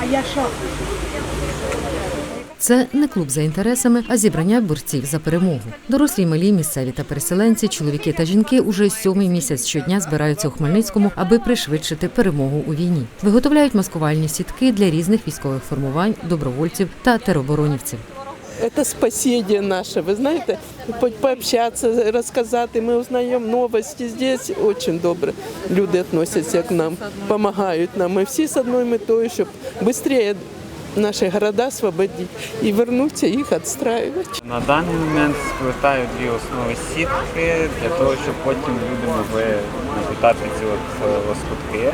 А я що? Це не клуб за інтересами, а зібрання борців за перемогу. Дорослі, малі, місцеві та переселенці, чоловіки та жінки уже сьомий місяць щодня збираються у Хмельницькому, аби пришвидшити перемогу у війні. Виготовляють маскувальні сітки для різних військових формувань, добровольців та тероборонівців Это спасение наше, вы знаете, по- пообщаться, рассказать, мы узнаем новости. Здесь очень добро люди относятся к нам, помогают нам. Мы все с одной метой, чтобы быстрее наши города освободить и вернуться их отстраивать. На даний момент сплетаю дві основи сітки для того, щоб потім люди могли напитати ці от е, лоскутки.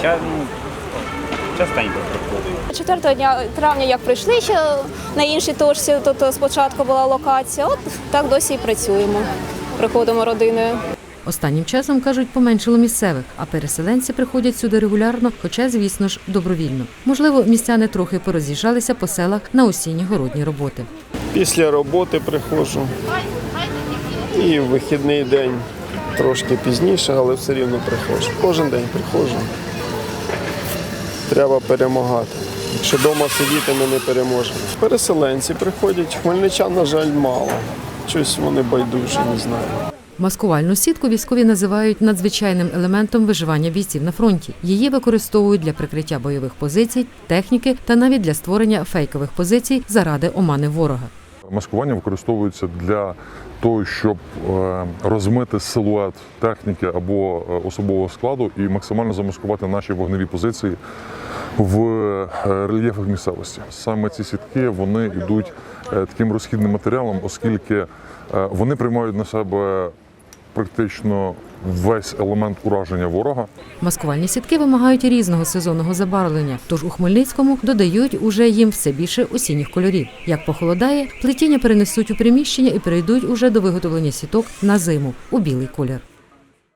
Ще, ну, частенько приходить. 4 дня травня, як прийшли ще на іншій точці, тут спочатку була локація, от так досі і працюємо. Приходимо родиною. Останнім часом кажуть, поменшило місцевих, а переселенці приходять сюди регулярно, хоча, звісно ж, добровільно. Можливо, містяни трохи пороз'їжджалися по селах на осінні городні роботи. Після роботи приходжу. І в вихідний день трошки пізніше, але все рівно приходжу. Кожен день приходжу. Треба перемагати. Якщо вдома сидіти, ми не переможемо. Переселенці приходять, хмельничан, на жаль, мало. Щось вони байдужі, не знаю. Маскувальну сітку військові називають надзвичайним елементом виживання бійців на фронті. Її використовують для прикриття бойових позицій, техніки та навіть для створення фейкових позицій заради омани ворога. Маскування використовується для того, щоб е, розмити силует техніки або е, особового складу і максимально замаскувати наші вогневі позиції в е, рельєфах місцевості. Саме ці сітки вони йдуть таким розхідним матеріалом, оскільки вони приймають на себе практично весь елемент ураження ворога. Маскувальні сітки вимагають різного сезонного забарвлення, тож у Хмельницькому додають уже їм все більше осінніх кольорів. Як похолодає, плетіння перенесуть у приміщення і перейдуть уже до виготовлення сіток на зиму у білий колір.